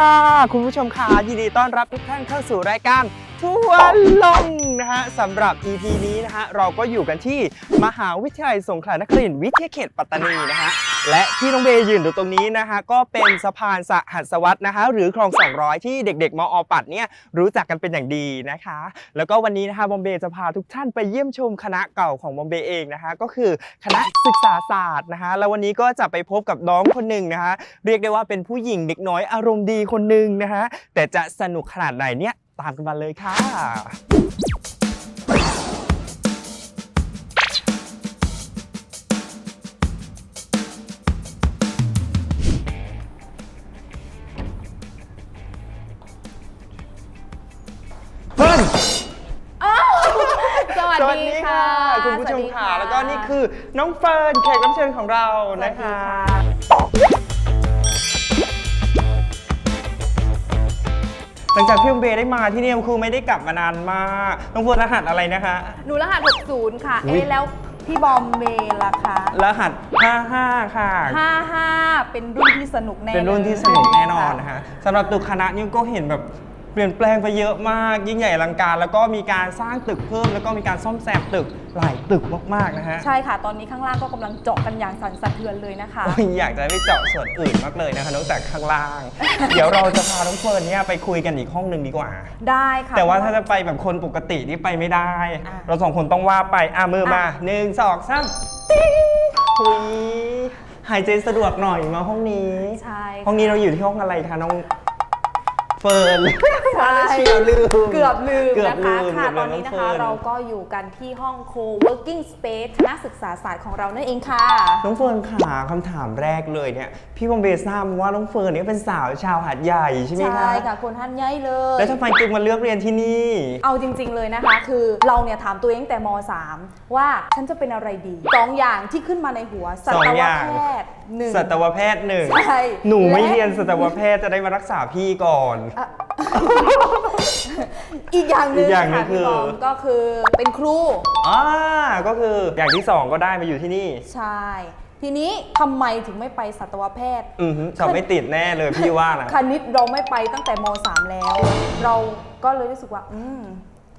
ค่ะ คุณผู้ชมค่ะยินดีต้อนรับทุกท่านเข้าสู่รายการ ทัวร์ลงนะฮะสำหรับ EP นี้นะฮะเราก็อยู่กันที่มหาวิทยาลัยสงขลานครินทร์วิทยาเขตปัตตานีนะฮะและที่น้องเบย์ยืนอยู่ตรงนี้นะฮะก็เป็นสะพานสหัสวัตนะฮะหรือคลอง 200 ที่เด็กๆมอปัดเนี่ยรู้จักกันเป็นอย่างดีนะคะ แล้วก็วันนี้นะคะบอมเบย์จะพาทุกท่านไปเยี่ยมชมคณะเก่าของบอมเบย์เองนะคะก็คือคณะศึกษาศาสตร์นะคะแล้ววันนี้ก็จะไปพบกับน้องคนหนึ่งนะคะเรียกได้ว่าเป็นผู้หญิงเด็กน้อยอารมณ์ดีคนหนึ่งนะฮะแต่จะสนุกขนาดไหนเนี่ย ตามกันมาเลยค่ะเพิ่นสวัสสวัสดีดีค่ะค่ะคุณผู้ชมค่ะสสดีแล้วก็นี่คือน้องเฟิร์นแขกรับเชิญของเราสวัสนะดีคะค่ะ หลังจากพี่อมเบย์ได้มาที่นี่คือไม่ได้กลับมานานมากน้องเฟิร์นรหัสอะไรนะคะ หนูรหัส 60 ค่ะอุ๊ยเอ๊ะแล้วพี่บอมเมย์ล่ะคะรหัส 55 ค่ะ 55 เป็นรุ่นที่สนุกแน่เป็นรุ่นที่สนุกแน่นอนนะคะสำหรับตึกคณะนี่ก็เห็นแบบ เปลี่ยนแปลงไปเยอะมาก ยิ่งใหญ่อลังการ แล้วก็มีการสร้างตึกเพิ่ม แล้วก็มีการซ่อมแซมตึกหลายตึกมากๆนะฮะใช่ค่ะ ตอนนี้ข้างล่างก็กำลังเจาะกันอย่างสั่นสะเทือนเลยนะคะ โอ้ยอยากจะไปเจาะส่วนอื่นมากเลยนะคะนอกจากข้างล่าง เดี๋ยวเราจะพาน้องเฟิร์นเนี่ยไปคุยกันอีกห้องหนึ่งดีกว่า ได้ค่ะ แต่ว่าถ้าจะไปแบบคนปกตินี่ไปไม่ได้ อะเราสองคนต้องว่าไปอะมือมาอะ หนึ่งสองสามติ๊งคุยหายใจสะดวกหน่อยมาห้องนี้ ใช่ค่ะ ห้องนี้เราอยู่ที่ห้องอะไรคะน้อง เฟิร์นใช่เชียวลืม เกือบลืมเกือบนะคะ ลืมค่ะ เกืตบอนลืมนี้นะงฟิคะร์เราก็อยู่กันที่ห้อง co-working space คณะศึกษาศาสตร์ของเรานั่นเองค่ะ น้องเฟิร์นขาคำถามแรกเลยเนี่ย พี่บอมเบย์ทราบมาว่าน้องเฟิร์นเนี่ยเป็นสาวชาวหาดใหญ่ใช่ไหมคะใช่ค่ะ คนท่านใหญ่เลย แล้วทำไมจึงมาเลือกเรียนที่นี่ เอาจริง ๆ เลยนะคะ คือเราเนี่ยถามตัวเองตั้งแต่ม .3 ว่าฉันจะเป็นอะไรดีสองอย่างที่ขึ้นมาในหัวสัตสองวอย่างแพทย์หนึ่ง สัตวแพทย์หนึ่งใช่หนูไม่และ เรียนสัตวแพทย์จะได้มารักษาพี่ก่อนอะอีกอย่างหนึ่งอีกอย่างหนึ่งค่ะคือพี่บอมก็คือเป็นครู อ่าก็คืออย่างที่สองก็ได้มาอยู่ที่นี่ ใช่ ทีนี้ทำไมถึงไม่ไปสัตวแพทย์ อือฮึสอบไม่ติดแน่เลยพี่ว่านะ คณิตเราไม่ไปตั้งแต่ม .3 แล้ว เราก็เลยรู้สึกว่า อืม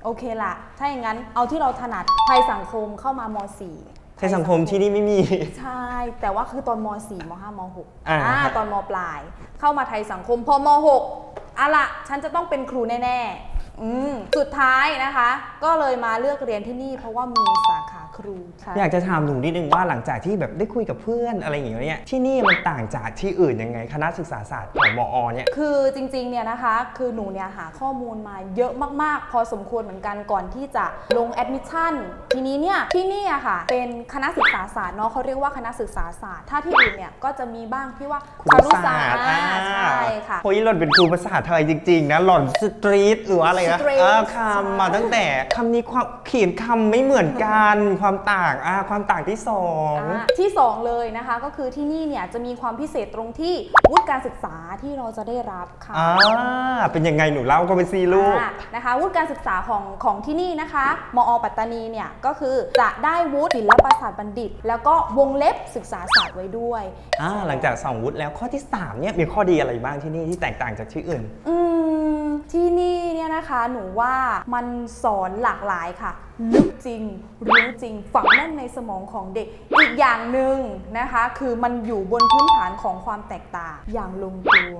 โอเคละถ้าอย่างนั้นเอาที่เราถนัดไทยสังคมเข้ามาม .4 ใช้สังคมที่นี่ไม่มี ใช่ แต่ว่าคือตอนม .4 ม .5 ม .6 อ่าอ่าตอนมปลาย เข้ามาไทยสังคมพอม .6 อะละฉันจะต้องเป็นครูแน่ๆ อืมสุดท้ายนะคะ ก็เลยมาเลือกเรียนที่นี่ เพราะว่ามีสาขาครูใช่อยากจะถามหนูนิดนึงว่าหลังจากที่แบบได้คุยกับเพื่อนอะไรอย่างเงี้ยเนี่ยที่นี่มันต่างจากที่อื่นยังไงคณะศึกษาศาสตร์ของมอเนี่ย คือจริงๆ เนี่ยนะคะ คือหนูเนี่ยหาข้อมูลมาเยอะมาก ๆ พอสมควรเหมือนกันก่อนที่จะลงแอดมิชชั่น ทีนี้เนี่ยที่นี่อะค่ะ เป็นคณะศึกษาศาสตร์เนาะเขาเรียกว่าคณะศึกษาศาสตร์ ถ้าที่อื่นเนี่ยก็จะมีบ้างที่ว่าครูครุศาสตร์อ่าอ่าใช่ค่ะ โอ้ยหล่อนเป็นครูภาษาไทยจริงๆนะหล่อนสตรีทหรือว่าอะไรนะสตรีทเออคำมาตั้งแต่คำนี้ความเขียนคำไม่เหมือนกัน ความต่างอ่าความต่างที่สอง อ่าที่ 2 เลยนะคะก็คือที่นี่เนี่ยจะมีความพิเศษตรงที่วุฒิการศึกษาที่เราจะได้รับค่ะ อ่า เป็นยังไงหนูเล่าก็ไปซีลูก อ่านะคะวุฒิการศึกษาของของที่นี่นะคะ มอ ปัตตานีเนี่ยก็คือจะได้วุฒิศิลปศาสตร์บัณฑิต แล้วก็วงเล็บศึกษาศาสตร์ไว้ด้วย อ่า หลังจากสองวุฒิแล้วข้อที่สามเนี่ย มีข้อดีอะไรบ้างที่นี่ที่แตกต่างจากที่อื่น อืม ที่นี่เนี่ยนะคะ หนูว่ามันสอนหลากหลายค่ะลึกจริง รู้จริง ฝังแน่นในสมองของเด็ก อีกอย่างหนึ่งนะคะ คือมันอยู่บนพื้นฐานของความแตกต่างอย่างลงตัว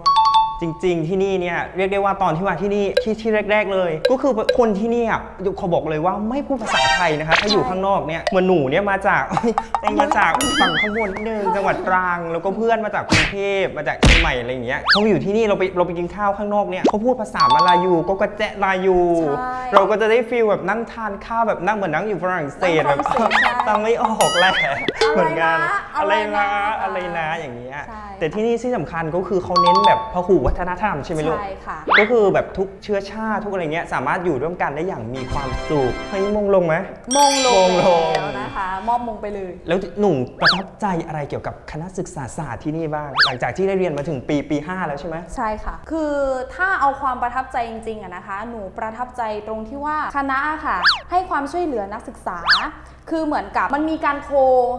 จริง ๆ ที่นี่เนี่ยเรียกได้ว่าตอนที่มาที่นี่ที่ที่แรก ๆ เลย ก็คือคนที่นี่อะเขาบอกเลยว่าไม่พูดภาษาไทยนะคะถ้าอยู่ข้างนอกเนี่ยเหมือนหนูเนี่ยมาจากเรามาจากฝั่งข้างบนนิดนึงจังหวัดตรังแล้วก็เพื่อนมาจากกรุงเทพมาจากเชียงใหม่อะไรอย่างเงี้ยเขามาอยู่ที่นี่เราไปเราไปกินข้าวข้างนอกเนี่ยเขาพูดภาษามาลายูก็กระแจะลายู ใช่เราก็จะได้ฟีลแบบนั่งทานข้าวแบบนั่งเหมือนนั่งอยู่ฝรั่งเศสแบบนั่งฝรั่งเศสใช่ตังไม่ออกแหละเหมือนกัน อะอะไรไรนะนะอะไรนะอย่างเงี้ยใช่ แต่ที่นี่ที่สำคัญก็คือเขาเน้นแบบพหุวัฒนธรรมใช่ไหมลูก ใช่ค่ะ ก็คือแบบทุกเชื้อชาติทุกอะไรเงี้ยสามารถอยู่ร่วมกันได้อย่างมีความสุขเฮ้ยมงลงไหม มงลงมงลง แล้วนะคะ มอบมงไปเลย แล้วหนุ่มประทับใจอะไรเกี่ยวกับคณะศึกษาศาสตร์ที่นี่บ้าง หลังจากที่ได้เรียนมาถึงปีปี 5 แล้วใช่ไหม ใช่ค่ะ คือถ้าเอาความประทับใจจริงๆอะนะคะ หนูประทับใจตรงที่ว่าคณะอะค่ะ ให้ความช่วยเหลือนักศึกษาคือเหมือนกับมันมีการโค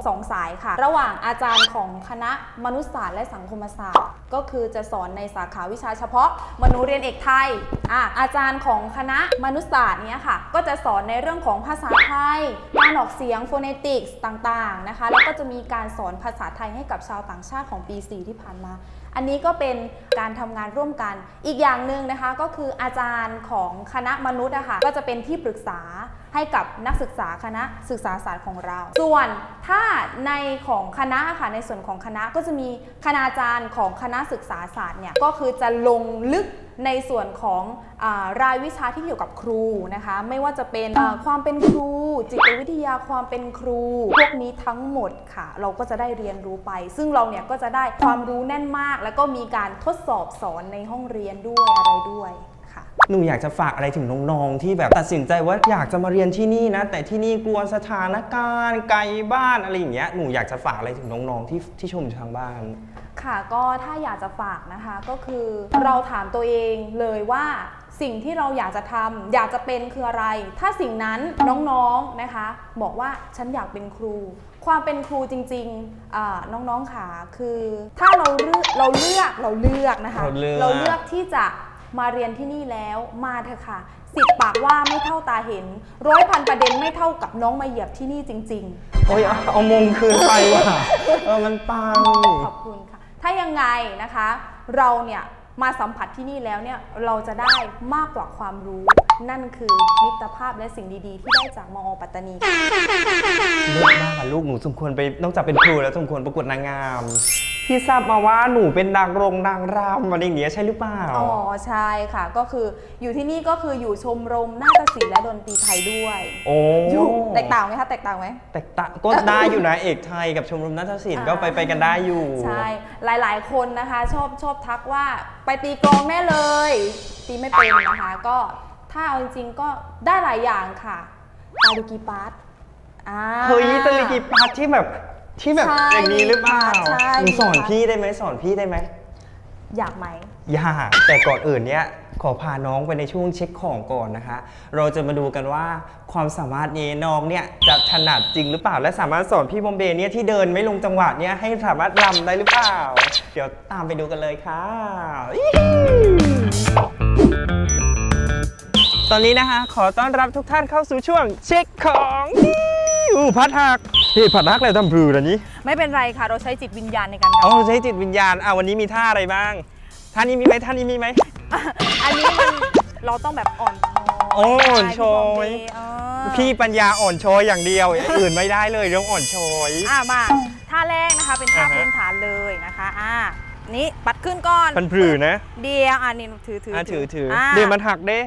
สองสายค่ะ ระหว่างอาจารย์ของคณะมนุษยศาสตร์และสังคมศาสตร์ ก็คือจะสอนในสาขาวิชาเฉพาะมนุษยเรียนเอกไทยอะอาจารย์ของคณะมนุษยศาสตร์เนี้ยค่ะ ก็จะสอนในเรื่องของภาษาไทยการออกเสียงโฟเนติกส์ต่างๆนะคะแล้วก็จะมีการสอนภาษาไทยให้กับชาวต่างชาติของปี 4 ที่ผ่านมา อันนี้ก็เป็นการทำงานร่วมกัน อีกอย่างหนึ่งนะคะก็คืออาจารย์ของคณะมนุษย์อะค่ะก็จะเป็นที่ปรึกษา ให้กับนักศึกษาคณะศึกษาศาสตร์ของเรา ส่วนถ้าในของคณะค่ะในส่วนของคณะก็จะมีคณาจารย์ของคณะศึกษาศาสตร์เนี่ยก็คือจะลงลึกในส่วนของอรายวิชาที่เกี่ยวกับครูนะคะ ไม่ว่าจะเป็นความเป็นครู จิตวิทยาความเป็นครู พวกนี้ทั้งหมดค่ะ เราก็จะได้เรียนรู้ไป ซึ่งเราเนี่ยก็จะได้ความรู้แน่นมาก แล้วก็มีการทดสอบสอนในห้องเรียนด้วยอะไรด้วย หนูอยากจะฝากอะไรถึงน้องๆที่แบบตัดสินใจว่าอยากจะมาเรียนที่นี่นะ แต่ที่นี่กลัวสถานการณ์ไกลบ้านอะไรอย่างเงี้ยหนูอยากจะฝากอะไรถึงน้องๆที่ที่ชมอยู่ทางบ้าน ค่ะก็ถ้าอยากจะฝากนะคะก็คือเราถามตัวเองเลยว่าสิ่งที่เราอยากจะทำอยากจะเป็นคืออะไร ถ้าสิ่งนั้นน้องๆนะคะ บอกว่าฉันอยากเป็นครู ความเป็นครูจริงๆอ่าน้องๆค่ะคือ ถ้าเราเลือกเราเลือกเราเลือกนะคะเราเลือกเราเลือกที่จะ มาเรียนที่นี่แล้วมาเถอะค่ะสิบปากว่าไม่เท่าตาเห็น ร้อยพันประเด็นไม่เท่ากับน้องมาเหยียบที่นี่จริงๆโอ้ยเอาเอามงคืนไปว่ะเออมันปังขอบคุณค่ะ ถ้ายังไงนะคะ เราเนี่ยมาสัมผัสที่นี่แล้วเนี่ยเราจะได้มากกว่าความรู้ นั่นคือมิตรภาพและสิ่งดีๆ ที่ได้จากมอปัตตานีค่ะ เลิศมากอะลูกหนูสมควรไปนอกจากเป็นครูแล้วสมควรประกวดนางงาม พี่ทราบมาว่าหนูเป็นนางรงนางรำอะไรอย่างเงี้ยใช่หรือเปล่า อ๋อใช่ค่ะก็คืออยู่ที่นี่ก็คืออยู่ชมรมนาฏศิลป์และดนตรีไทยด้วยโอ้อยู่แตกต่างไหมคะแตกต่างไหม แตกต่างก็ได้อยู่นะเอกไทยกับชมรมนาฏศิลป์ก็ไปไปกันได้อยู่ ใช่หลาย ๆ คนนะคะ ชอบชอบทักว่าไปตีกลองแน่เลย ตีไม่เป็นนะคะ ก็ถ้าเอาจริงๆก็ได้หลายอย่างค่ะตาดูกีปาร์ตอ่าเฮ้ยตะลิกีปาร์ทที่แบบ ที่แบบใช่อย่างนี้หรือเปล่าใช่ หนูสอนพี่ได้ไหมสอนพี่ได้ไหมอยากไหมอยากแต่ก่อนอื่นเนี้ยขอพาน้องไปในช่วงเช็คของก่อนนะคะ เราจะมาดูกันว่าความสามารถนี้น้องเนี่ยจะถนัดจริงหรือเปล่า และสามารถสอนพี่บอมเบย์เนี่ยที่เดินไม่ลงจังหวะเนี่ยให้สามารถรำได้หรือเปล่า เดี๋ยวตามไปดูกันเลยค่ะอิ๊วตอนนี้นะคะ ขอต้อนรับทุกท่านเข้าสู่ช่วงเช็คของอู้พัดหัก นี่พัดหักเลยทำพลูอันนี้ ไม่เป็นไรค่ะ เราใช้จิตวิญญาณในการเอาร้องใช้จิตวิญญาณอะวันนี้มีท่าอะไรบ้างท่านี้มีไหมท่านี้มีไหมอันนี้มันเราต้องแบบอ่อนช้อยโอ้อ่อนช้อยพี่บมเบย์เออพี่ปัญญาอ่อนโชยอย่างเดียวอย่างอื่นไม่ได้เลยเรื่องอ่อนโชยอะมาท่าแรกนะคะเป็นท่าอ่าฮะพื้นฐานเลยนะคะอะนี่ปัดขึ้นก่อนพันผือนะ เดียวอะนี่ถือถืออะถือถืออะเดี๋ยวมันหักเด้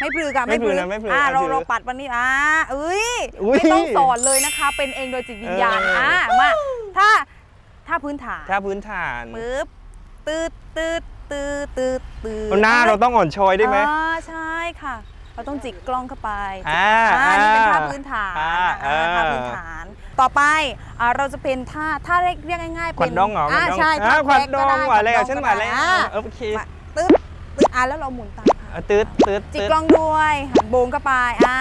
ไม่พลือค่ะไม่พลือนะไม่พลืออะอะเราถือเราปัดวันนี้อะเอ้ยอุ๊ยไม่ต้องสอนเลยนะคะ เป็นเองโดยจิตวิญญาณเอออ่อะมาถ้าถ้าพื้นฐานถ้าพื้นฐานปึ๊บตืดตืดตืดตืดตืดเอาหน้าเราต้องอ่อนโชยได้ไหมอ่าใช่ค่ะ เราต้องจิกกล้องเข้าไปอ่าอ่านี่เป็นท่าพื้นฐานอ่าอ่าอ่าท่าพื้นฐาน ต่อไปอ่าเราจะเป็นท่าท่าเรียกเรียกง่ายๆขวัเป็ญนดองเหรออ่าขวัญดองใช่อ่าท่าขวัญแคดองก็ไหวานแล้วขวัญดองฉันหวานแล้วก็ได้อะโอเคมาตึ๊ดตึ๊ดอะแล้วเราหมุนตามค่ะ อะตืดตืดจิกตืดกล้องด้วยหันโบงเข้าไปอ่า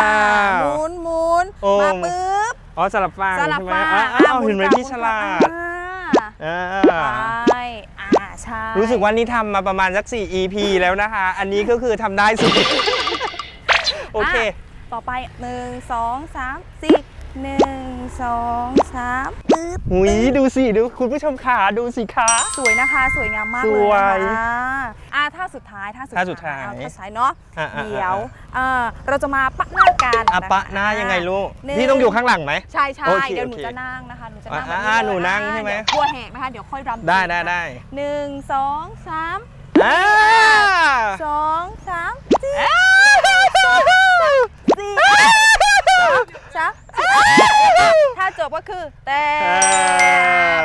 อ่าหมุนหมุนโอ้ มาปึ๊บ อ๋อสลับฟังสลับใช่ไหมฟ้าอะอะอ้าวหมุเห็นไหมกลับพี่ฉลาดอ่าอ่าใช่อ่าใช่รู้สึกว่านี่ทำมาประมาณสัก 4 EP แล้วนะคะ อันนี้ก็คือทำได้สุด โอเคะต่อไปหนึ่งสองสามสี่ หนึ่งสองสามปึ๊บหุยดูสิดูคุณผู้ชมขาดูสิคะ สวยนะคะ สวยงามมากสเลยวยนะคะอ่าท่าสุดท้ายท่าสุดท่าสุดท้ายเอท่าสุดท้ายเนาะอะอะ เดี๋ยวเอ่อเราจะมาปะหน้ากันอะคปะหน้ายังไงลูกหนึ่ พี่ต้องอยู่ข้างหลังไหม ใช่ใช่โอเคเดี๋ยวหนูโอเคจะนั่งนะคะ หนูจะนั่งอะแบบอะเลยหนูนั่งใช่ไหม เดี๋ยวกลัวแหกนะคะ เดี๋ยวค่อยรำได้จริงได้นะได้หนึ่งสองสามอ่าสองสามสี่สี่สามถ้า จบก็คือ แต่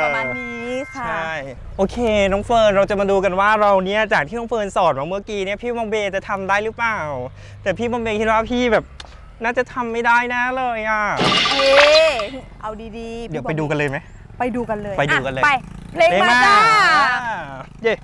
ประมาณนี้ค่ะ ใช่โอเค น้องเฟิร์นเราจะมาดูกันว่าเราเนี่ยจากที่น้องเฟิร์นสอนมาเมื่อกี้เนี่ยพี่บอมเบย์จะทำได้หรือเปล่า แต่พี่บอมเบย์คิดว่าพี่แบบน่าจะทำไม่ได้แนะเลยอะเอ๊ะเอาดีๆเดี๋ยวพี่บไปอมดูกันเลยไหม ไปดูกันเลยไปดูกันเลย อะไปเพลงมาจ้า เย้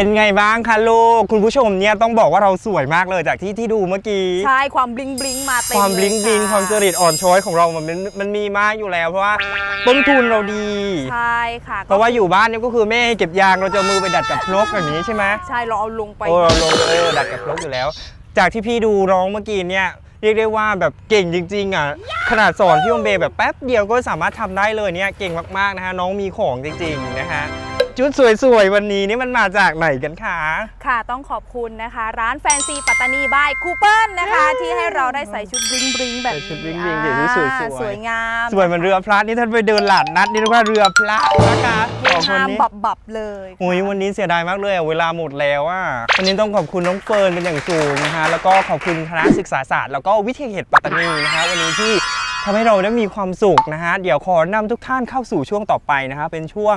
เป็นไงบ้างคะลูก คุณผู้ชมเนี่ยต้องบอกว่าเราสวยมากเลยจากที่ที่ดูเมื่อกี้ ใช่ความบลิงบลิงมาเต็มความบลิงเยบลิงะความจริตอ่อนช้อยของเรามันมันมันมีมากอยู่แล้ว เพราะว่าต้นทุนเราดี ใช่ค่ะเพราะว่าอยู่บ้านเนี่ยก็คือแม่ให้เก็บยางเราจะเอามือไปดัดกับนกอย่างนี้ใช่ไหมใช่เราเอาลงไปโอ้เราลงเออดัดกับนกอยู่แล้ว จากที่พี่ดูน้องเมื่อกี้เนี่ยเรียกได้ว่าแบบเก่งจริง ๆ อะ ขนาดสอนพี่โอมเบย์แบบแป๊บเดียวก็สามารถทำได้เลยเนี่ยเก่งมากๆนะฮะน้องมีของจริง ๆ นะฮะ ชุดสวยๆ วันนี้นี่มันมาจากไหนกันคะ ค่ะต้องขอบคุณนะคะ ร้านแฟนซีปัตตานีบายคูเปิลนะคะ ที่ให้เราได้ใส่ชุดบลิงบลิงแบบใส่นี้ชุดบลิงบลิงเดี๋ยวนี้สวยๆอ่าสวยงามสวยเหมันเรือพระนี่ท่านไปเดินหลาดนัดนี่เรียกว่าเรือพระนะคะสองคนงามนี้บับบับๆเลยโอ้ยวันนี้เสียดายมากเลยอะเวลาหมดแล้วอะวันนี้ต้องขอบคุณน้องเฟิร์นเป็นอย่างสูงนะคะ แล้วก็ขอบคุณคณะศึกษาศาสตร์แล้วก็วิทยาเขตปัตตานีนะคะวันนี้ที่ ทำให้เราได้มีความสุขนะฮะ เดี๋ยวขอนำทุกท่านเข้าสู่ช่วงต่อไปนะคะเป็นช่วง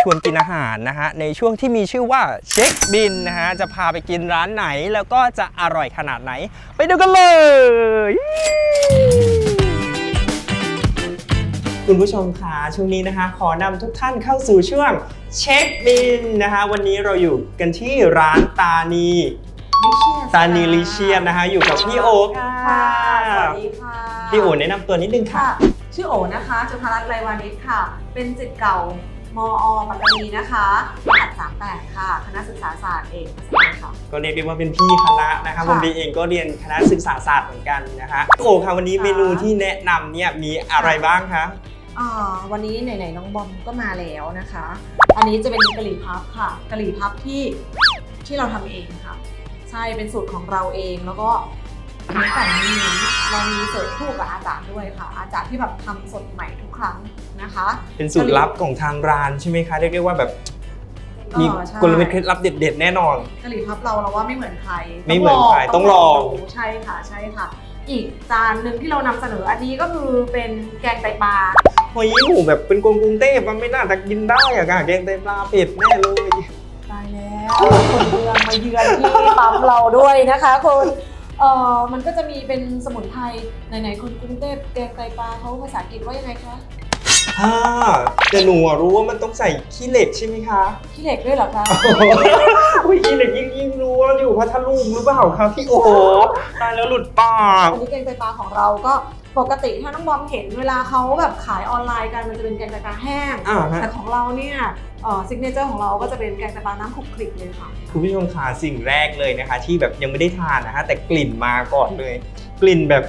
ชวนกินอาหารนะฮะ ในช่วงที่มีชื่อว่าเช็คบินนะฮะ จะพาไปกินร้านไหนแล้วก็จะอร่อยขนาดไหน ไปดูกันเลย คุณผู้ชมคะช่วงนี้นะคะ ขอนำทุกท่านเข้าสู่ช่วงเช็คบินนะคะ วันนี้เราอยู่กันที่ร้านตานีตานีลิเชียนนะคะ อยู่กับพี่โอค่ะค่ะ สวัสดีค่ะ พี่โอแนะนำตัวนิดนึงค่ะ ค่ะ ชื่อโอนะคะจุฬารัตน์ไรวานิชค่ะ เป็นศิษย์เก่ามอปัตตานีนะคะรหัส38 ค่ะ คณะศึกษาศาสตร์เอกภาษาไทยค่ะ ก็เรียกได้ว่าเป็นพี่คณะนะคะค่ะผมเองก็เรียนคณะศึกษาศาสตร์เหมือนกันนะคะพี่โอค่ะวันนี้ค่ะ เมนูที่แนะนำเนี่ยมีอะไรบ้างคะอ่าวันนี้ไหนๆน้องบอมก็มาแล้วนะคะ อันนี้จะเป็นกะหรี่พับค่ะ กะหรี่พับที่ที่เราทำเองค่ะ ใช่ เป็นสูตรของเราเอง แล้วก็ เนื้อไก่นี้เรามีเสิร์ฟคู่กับอาจารย์ด้วยค่ะ อาจารย์ที่แบบทำสดใหม่ทุกครั้งนะคะเป็นสูตรลับของทางร้านใช่ไหมคะเรียกได้ว่าแบบมีอ๋อใช่กลเม็ดเคล็ดลับเด็ดๆแน่นอน กะหรี่พับเราเราว่าไม่เหมือนใครไม่เหมือนใครต้องลอง ดูใช่ค่ะใช่ค่ะ อีกจานหนึ่งที่เรานำเสนออันนี้ก็คือเป็นแกงไตปลาเฮ้ยหนูแบบเป็นคนกรุงเทพมันไม่น่าจะกินได้อะค่ะแกงไตปลาเป็ดแน่เลยตายแล้วคนเมืองมาเยือนที่ปั๊มเราด้วยนะคะคุณ เอ่อมันก็จะมีเป็นสมุนไพรไหนๆคนกรุงเทพแกงไตปลาเขาภาษาอังกฤษว่ายังไงคะอ่าแต่หนูอะรู้ว่ามันต้องใส่ขี้เหล็กใช่ไหมคะ ขี้เหล็กด้วยเหรอคะ อุ้ยขี้เหล็กยิ่งยิ่งรู้ว่าอยู่พัทลุงหรือเปล่าครับพี่โอ้โหตายแล้วหลุดปาก อันนี้แกงไตปลาของเราก็ ปกติถ้าน้องบอมเห็นเวลาเขาแบบขายออนไลน์กันมันจะเป็นแกงไตปลาแห้ง อ่าฮะ แต่ของเราเนี่ยซิกเนเจอร์ของเราก็จะเป็นแกงไตปลาน้ำคลุกคลิกเลยค่ะ คุณผู้ชมขาสิ่งแรกเลยนะคะ ที่แบบยังไม่ได้ทานนะฮะแต่กลิ่นมาก่อนเลย กลิ่นแบบ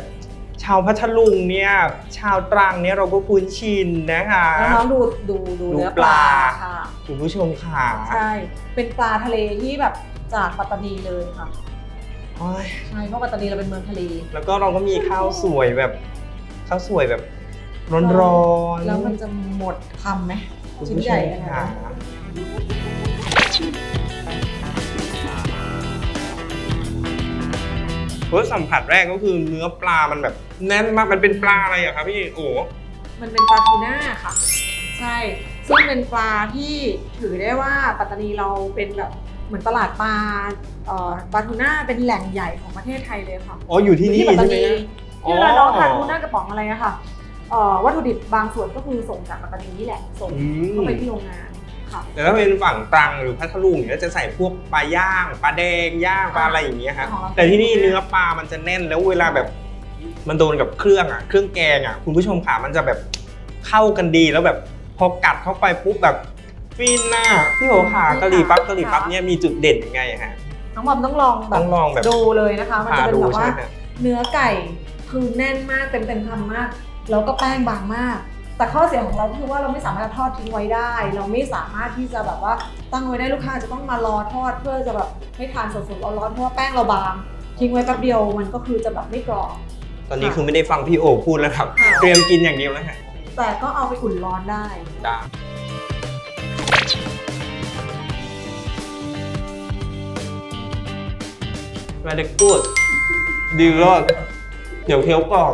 ชาวพัทลุงเนี่ยชาวตรังเนี่ยเราก็คุ้นชินนะคะ แล้วน้องดูดูดูดูเนื้อปปลาลา ค่ะ คุณผู้ชมขา ใช่ เป็นปลาทะเลที่แบบจากปัตตานีเลยค่ะ โอ้ยใช่เพราะปัตตานีเราเป็นเมืองทะเล แล้วก็เราก็มีข้าวสวยแบบข้าวสวยแบบร้อนๆแล้วมันจะหมดคำไหมคุณชิ้นผู้ใหชญ่มขนาขาดนั้นรสสัมผัสแรกก็คือเนื้อปลามันแบบแน่นมากมันเป็นปลาอะไรอะครับพี่โอ้มันเป็นปลาทูน่าค่ะ ใช่ ซึ่งเป็นปลาที่ถือได้ว่าปัตตานีเราเป็นแบบ เหมือนตลาดปลาเอ่อปลาทูน่าเป็นแหล่งใหญ่ของประเทศไทยเลยค่ะอ๋ออยู่ที่นี่ปัตตาใช่ไหมนีฮะ ที่เวลาน้องทานทูน่ากระป๋องอะไรอะค่ะเอ่อวัตถุดิบบางส่วนก็คือส่งจากปัตตานีนี่แหละส่งอืม เข้าไปที่โรงงานค่ะแต่ถ้าเป็นฝั่งตรังหรือพัทลุงเนี่ยจะใส่พวกปลาย่างปลาแดงย่างปลาอะไรอย่างเงี้ยฮะของเราแต่ที่นี่เนื้อปลามันจะแน่นแล้วเวลาแบบมันโดนกับเครื่องอะเครื่องแกงอะคุณผู้ชมขามันจะแบบเข้ากันดีแล้วแบบพอกัดเข้าไปปุ๊บแบบ ฟินน่ะพี่โหขากะหรี่ปั๊บกะหรี่ปั๊บเนี่ยมีจุดเด่นยังไงฮะ น้องบอมต้องลองแบต้บองลองแบบดูเลยนะคะ มันพาจะเป็นดูแบบใช่ว่าไหมฮะเนื้อไก่คือแน่นมากเต็มเต็มๆคำมาก แล้วก็แป้งบางมาก แต่ข้อเสียของเราก็คือว่าเราไม่สามารถทอดทิ้งไว้ได้ เราไม่สามารถที่จะแบบว่าตั้งไว้ได้ลูกค้าจะต้องมารอทอดเพื่อจะแบบให้ทานสดๆร้อนๆเพราะว่าแป้งเราบาง ทิ้งไว้แป๊บเดียวมันก็คือจะแบบไม่กรอบ ตอนนี้คือไม่ได้ฟังพี่โอพูดแล้วครับ ค่ะ เตรียมกินอย่างเดียวแล้วฮะแต่ก็เอาไปอุ่นร้อนได้ ได้ มาเด็กพูดดีรอดเดี๋ยวเคี้ยวกรอบ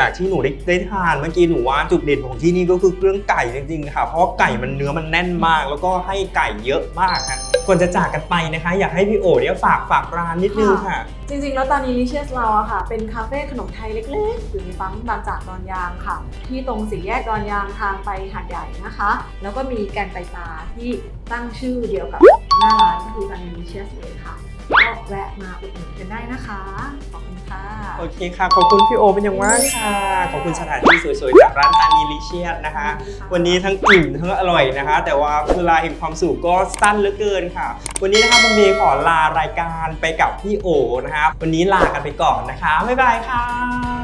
จากที่หนูได้ได้ทานเมื่อกี้หนูว่าจุดเด่นของที่นี่ก็คือเครื่องไก่จริงๆค่ะ เพราะว่าไก่มันเนื้อมันแน่นมาก แล้วก็ให้ไก่เยอะมากฮะก่อนจะจากกันไปนะคะ อยากให้พี่โอเนี่ยฝากฝากร้านนิดนึงค่ะ จริงๆ แล้วตอนนี้ลิเชียสเราอะค่ะ เป็นคาเฟ่ขนมไทยเล็กๆ อยู่ในปั๊มบางจากดอนยางค่ะ ที่ตรงสี่แยกดอนยางทางไปหาดใหญ่นะคะ แล้วก็มีแกนไตปลาที่ตั้งชื่อเดียวกับหน้าร้านก็คือตอนนี้ลิเชียสเลยค่ะ ก็แวะมาอุดหนุนกันได้นะคะ ขอบคุณค่ะ โอเคค่ะ ขอบคุณพี่โอเป็นอย่างมากค่ะ ขอบคุณสถานที่สวยๆจากร้านตานีลิเชียสนะคะ วันนี้ทั้งอิ่มทั้งอร่อยนะคะ แต่ว่าเวลาแห่งความสุขก็สั้นเหลือเกินค่ะ วันนี้นะคะบอมเบย์ขอลารายการไปกับพี่โอนะคะ วันนี้ลากันไปก่อนนะคะ บ๊ายบายค่ะ